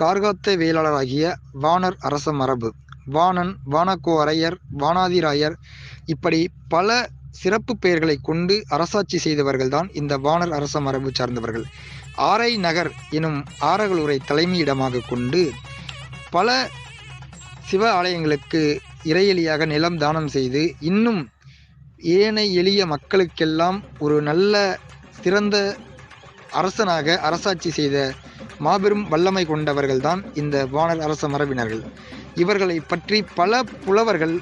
கார்காத்த வேளாளராகிய வானர் அரச மரபு. வாணன் வானக்கோரையர் வானாதிராயர் இப்படி பல சிறப்பு பெயர்களை கொண்டு அரசாட்சி செய்தவர்கள்தான் இந்த வானர் அரச மரபு சார்ந்தவர்கள். ஆரை நகர் எனும் ஆரகலூரை தலைமையிடமாக கொண்டு பல சிவ ஆலயங்களுக்கு இறையலியாக நிலம் தானம் செய்து இன்னும் ஏனை எளிய மக்களுக்கெல்லாம் ஒரு நல்ல சிறந்த அரசனாக அரசாட்சி செய்த மாபெரும் வல்லமை கொண்டவர்கள்தான் இந்த வானர் அரச மரபினர்கள். இவர்களை பற்றி பல புலவர்கள்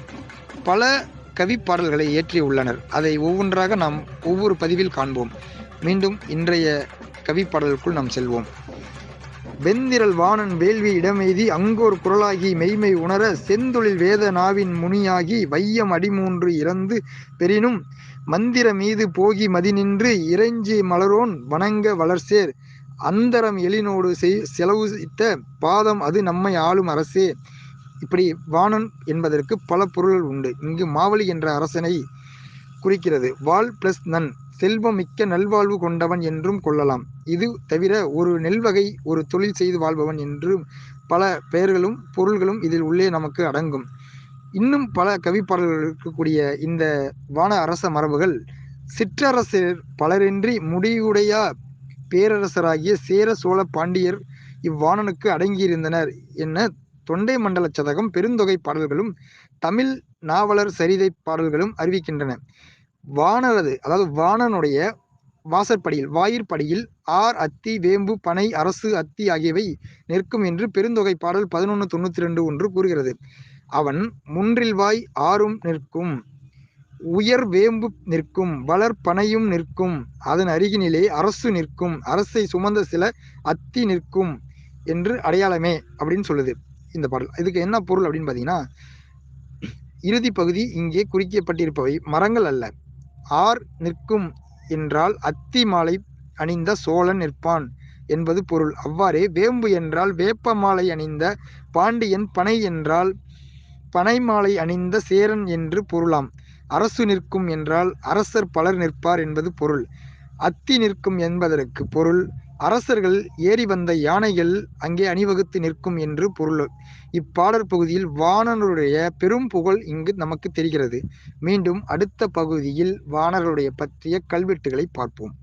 பல கவிப்பாடல்களை இயற்றியுள்ளனர் அதை ஒவ்வொன்றாக நாம் ஒவ்வொரு பதிவில் காண்போம். மீண்டும் இன்றைய கவிப்பாடலுக்குள் நாம் செல்வோம். வெந்திரல் வாணன் வேள்வி இடமெய்தி அங்கோர் குரலாகி மெய்மை உணர செந்தொழில் வேத நாவின் முனியாகி வையம் அடிமூன்று இறந்து பெறினும் மந்திர மீது போகி மதிநின்று இறைஞ்சி மலரோன் வணங்க வளர்சேர். அந்தரம் எழினோடு செய் செலவு இட்ட பாதம் அது நம்மை ஆளும் அரசே. இப்படி வாணன் என்பதற்கு பல பொருள்கள் உண்டு. இங்கு மாவலி என்ற அரசனை குறிக்கிறது. வாள் பிளஸ் நன் செல்வம் மிக்க நல்வாழ்வு கொண்டவன் என்றும் கொள்ளலாம். இது தவிர ஒரு நெல்வகை ஒரு தொழில் செய்து வாழ்பவன் என்றும் பல பெயர்களும் பொருள்களும் இதில் உள்ளே நமக்கு அடங்கும். இன்னும் பல கவிப்பாடல்கள் இருக்கக்கூடிய இந்த வான அரச மரபுகள் சிற்றரசர் பலரின்றி முடிவுடையா பேரரசராகிய சேர சோழ பாண்டியர் இவ்வாணனுக்கு அடங்கியிருந்தனர். என தொண்டை மண்டல சதகம் பெருந்தொகை பாடல்களும் தமிழ் நாவலர் சரிதை பாடல்களும் அறிவிக்கின்றன. வானரது அதாவது வாணனுடைய வாசற்படியில் வாயிற்படியில் ஆர் அத்தி வேம்பு பனை அரசு அத்தி ஆகியவை நிற்கும் என்று பெருந்தொகை பாடல் பதினொன்று தொண்ணூற்றி ரெண்டு ஒன்று கூறுகிறது. அவன் முன்றில் வாய் ஆறும் நிற்கும். உயர் வேம்பு நிற்கும் வளர் பனையும் நிற்கும் அதன் அருகினிலே அரசு நிற்கும் அரசை சுமந்த சில அத்தி நிற்கும் என்று அடையாளமே அப்படின்னு சொல்லுது இந்த பாடல். இதுக்கு என்ன பொருள் அப்படின்னு பார்த்தீங்கன்னா இறுதி பகுதி இங்கே குறிக்கப்பட்டிருப்பவை மரங்கள் அல்ல. ஆர் நிற்கும் என்றால் அத்தி மாலை அணிந்த சோழன் நிற்பான் என்பது பொருள். அவ்வாறே வேம்பு என்றால் வேப்ப மாலை அணிந்த பாண்டியன் பனை என்றால் பனை மாலை அணிந்த சேரன் என்று பொருளாம். அரசு நிற்கும் என்றால் அரசர் பலர் நிற்பார் என்பது பொருள். அத்தி நிற்கும் என்பதற்கு பொருள். அரசர்கள் ஏறி வந்த யானைகள் அங்கே அணிவகுத்து நிற்கும் என்று பொருள். இப்பாடற் பகுதியில் வானருடைய பெரும் புகழ் இங்கு நமக்கு தெரிகிறது. மீண்டும் அடுத்த பகுதியில் வானருடைய பற்றிய கல்வெட்டுகளை பார்ப்போம்.